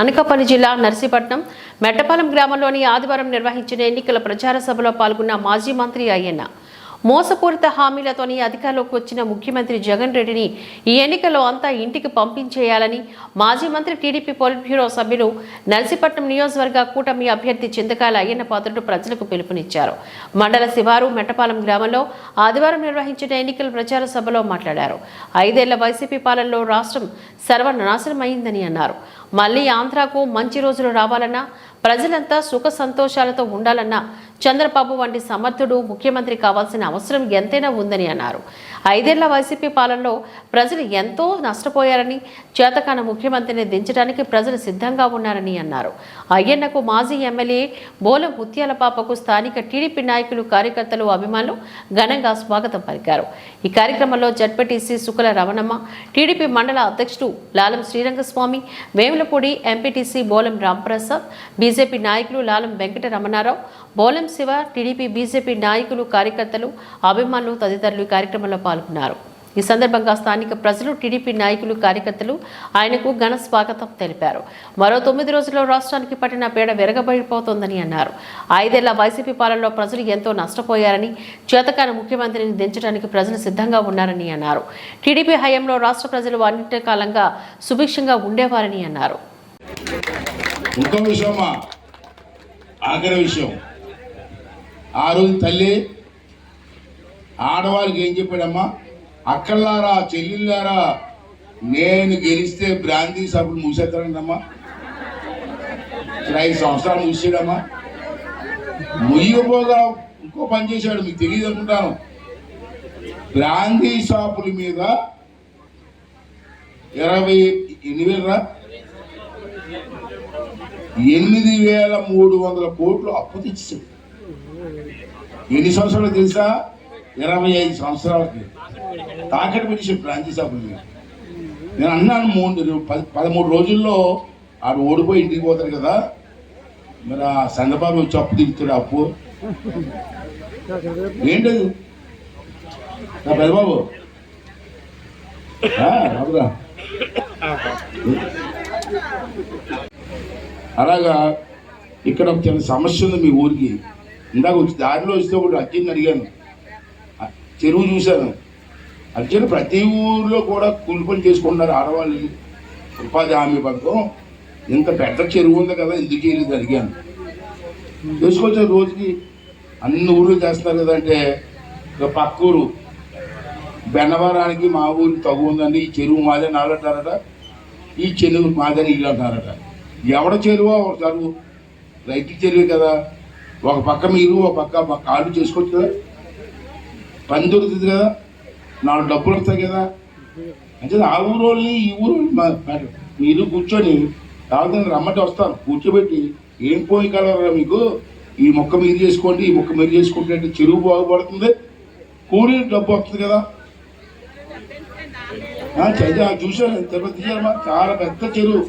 అనకాపల్లి జిల్లా నర్సీపట్నం మెట్టపాలెం గ్రామంలోని ఆదివారం నిర్వహించిన ఎన్నికల ప్రచార సభలో పాల్గొన్న మాజీ మంత్రి అయ్యన్న. మోసపూరిత హామీలతోని అధికారంలోకి వచ్చిన ముఖ్యమంత్రి జగన్ రెడ్డిని ఈ ఎన్నికల్లో అంతా ఇంటికి పంపించేయాలని మాజీ మంత్రి టీడీపీ పోలిట్ బ్యూరో సభ్యులు నర్సీపట్నం నియోజకవర్గ కూటమి అభ్యర్థి చింతకాయల అయ్యన్న పాత్రుడు ప్రజలకు పిలుపునిచ్చారు. మండల శివారు మెట్టపాలెం గ్రామంలో ఆదివారం నిర్వహించిన ఎన్నికల ప్రచార సభలో మాట్లాడారు. ఐదేళ్ళ వైసీపీ పాలనలో రాష్ట్రం సర్వనాశనమైందని అన్నారు. మళ్ళీ ఆంధ్రాకు మంచి రోజులు రావాలన్నా ప్రజలంతా సుఖ సంతోషాలతో ఉండాలన్నా చంద్రబాబు వంటి సమర్థుడు ముఖ్యమంత్రి కావాల్సిన అవసరం ఎంతైనా ఉందని అన్నారు. ఐదేళ్ళ వైసీపీ పాలనలో ప్రజలు ఎంతో నష్టపోయారని చేతకాన ముఖ్యమంత్రిని దించడానికి ప్రజలు సిద్ధంగా ఉన్నారని అన్నారు. అయ్యన్నకు మాజీ ఎమ్మెల్యే బోల ముత్యాల పాపకు స్థానిక టీడీపీ నాయకులు కార్యకర్తలు అభిమానులు ఘనంగా స్వాగతం పలికారు. ఈ కార్యక్రమంలో జడ్పటిసి సుకుల రమణమ్మ టీడీపీ మండల అధ్యక్షుడు లాలం శ్రీరంగస్వామి వేములపూడి ఎంపీటీసీ బోలం రాంప్రసాద్ బీజేపీ నాయకులు లాలం వెంకట రమణారావు బోలం శివ టీడీపీ బీజేపీ నాయకులు కార్యకర్తలు అభిమానులు తదితరులు ఈ కార్యక్రమంలో పాల్గొన్నారు. ఈ సందర్భంగా స్థానిక ప్రజలు టీడీపీ నాయకులు కార్యకర్తలు ఆయనకు ఘన స్వాగతం తెలిపారు. మరో తొమ్మిది రోజుల్లో రాష్ట్రానికి పట్టిన పీడ విరగబడిపోతోందని అన్నారు. ఐదేళ్ళ వైసీపీ పాలనలో ప్రజలు ఎంతో నష్టపోయారని చేతకాని ముఖ్యమంత్రిని దించడానికి ప్రజలు సిద్ధంగా ఉన్నారని అన్నారు. టీడీపీ హయాంలో రాష్ట్ర ప్రజలు అన్నింటి కాలంగా సుభిక్షంగా ఉండేవారని అన్నారు. ఆ రోజు తల్లి ఆడవాళ్ళకి ఏం చెప్పాడమ్మా? అక్కల్లారా చెల్లెళ్ళారా నేను గెలిస్తే బ్రాంతి సభలు మూసేస్తానంటమ్మా ఐదు సంవత్సరాలు మూసాడమ్మా ముయ్యపోగా ఇంకో పని చేశాడు మీకు తెలియదు అనుకుంటాను. బ్రాంతి షాపుల మీద ఇరవై ఎన్ని వేలరా? ఎనిమిది వేల మూడు వందల కోట్లు అప్పు తెచ్చాడు ఎన్ని సంవత్సరాలు తెలుసా? ఇరవై ఐదు సంవత్సరాలకి తాకటి పిలిచి బ్రాంచీ సభ్యులు నేను అన్నాను మూడు పది పదమూడు రోజుల్లో ఆడు ఓడిపోయి ఇంటికి పోతారు కదా. మరి ఆ చంద్రబాబు వచ్చి అప్పు తీరుతాడు అప్పు. ఏంటది? నా పెద్దబాబు రాబురా అలాగా ఇక్కడ ఒక చిన్న సమస్య ఉంది మీ ఊరికి. ఇందాక వచ్చి దారిలో వస్తే ఒకటి అర్జున్ అడిగాను. చెరువు చూశాను. అర్జున్ ప్రతి ఊర్లో కూడా కూలి పని చేసుకుంటున్నారు ఆడవాళ్ళు. ఉపాధి హామీ పథకం. ఇంత పెద్ద చెరువు ఉంది కదా ఎందుకు చేయలేదు అడిగాను చేసుకొచ్చారు రోజుకి అన్ని ఊర్లు చేస్తున్నారు కదా అంటే ఇక పక్క ఊరు. బెన్నవరానికి మా ఊరికి తగు ఉందండి ఈ చెరువు మాదే నాలంటారట. ఈ చెరువు మాదే ఇల్లు అంటారట ఎవడ చెరువో ఒక చెరువు రైతు చెరువు కదా. ఒక పక్క మీరు ఒక పక్క మా కాళ్ళు చేసుకోవచ్చు కదా పని దొరుకుతుంది కదా. నాలుగు డబ్బులు వస్తాయి కదా. అంటే ఆ ఊరు వాళ్ళని ఈ ఊరు మా- మీరు కూర్చొని కావాలంటే రమ్మంటే వస్తాను కూర్చోబెట్టి ఏం పోయి కలరా మీకు? ఈ మొక్క మీరు చేసుకోండి ఈ మొక్క మీరు చేసుకుంటే అంటే చెరువు బాగుపడుతుంది. కూలి డబ్బు వస్తుంది కదా. చూశాను తిరుపతి చాలా పెద్ద చెరువు.